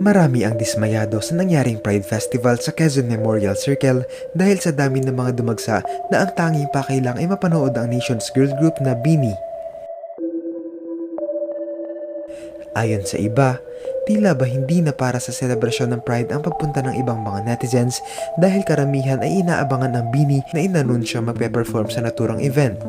Marami ang dismayado sa nangyaring Pride Festival sa Quezon Memorial Circle dahil sa dami ng mga dumagsa na ang tanging pakailang ay mapanood ang nation's girl group na BINI. Ayon sa iba, tila ba hindi na para sa selebrasyon ng Pride ang pagpunta ng ibang mga netizens dahil karamihan ay inaabangan ng BINI na inanunsyo magpe-perform sa naturang event.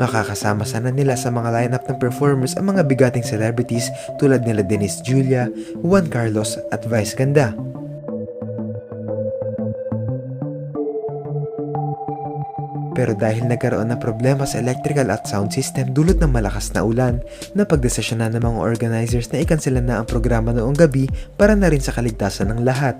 Makakasama sana nila sa mga lineup ng performers ang mga bigating celebrities tulad nila Dennis Julia, Juan Carlos at Vice Ganda. Pero dahil nagkaroon ng problema sa electrical at sound system dulot ng malakas na ulan, napagdesisyonan ng mga organizers na ikansela na ang programa noong gabi para na rin sa kaligtasan ng lahat.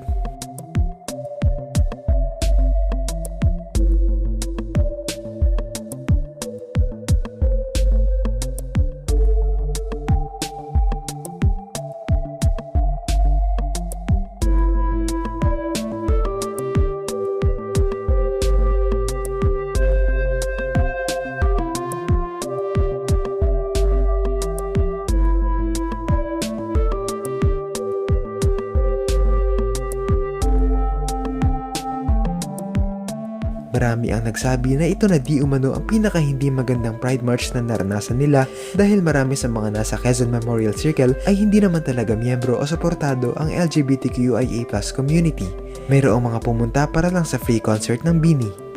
Marami ang nagsabi na ito na di umano ang pinaka hindi magandang Pride March na naranasan nila dahil marami sa mga nasa Quezon Memorial Circle ay hindi naman talaga miyembro o suportado ang LGBTQIA community. Mayroong mga pumunta para lang sa free concert ng Bini.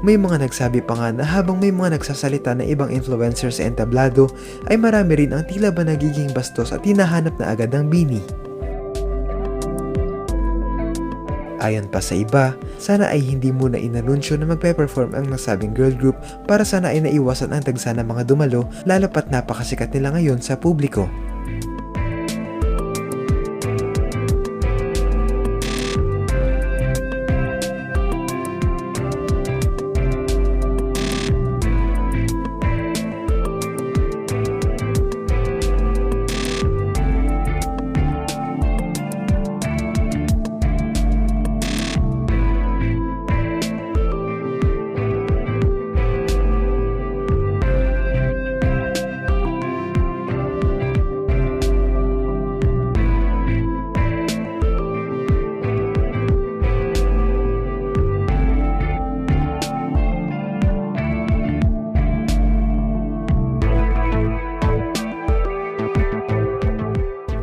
May mga nagsabi pa nga na habang may mga nagsasalita na ibang influencers sa entablado ay marami rin ang tila ba nagiging bastos at hinahanap na agad ng bini. Ayon pa sa iba, sana ay hindi muna inanunsyo na magpe-perform ang nasabing girl group para sana ay naiwasan ang tagsa ng mga dumalo lalo pat napakasikat nila ngayon sa publiko.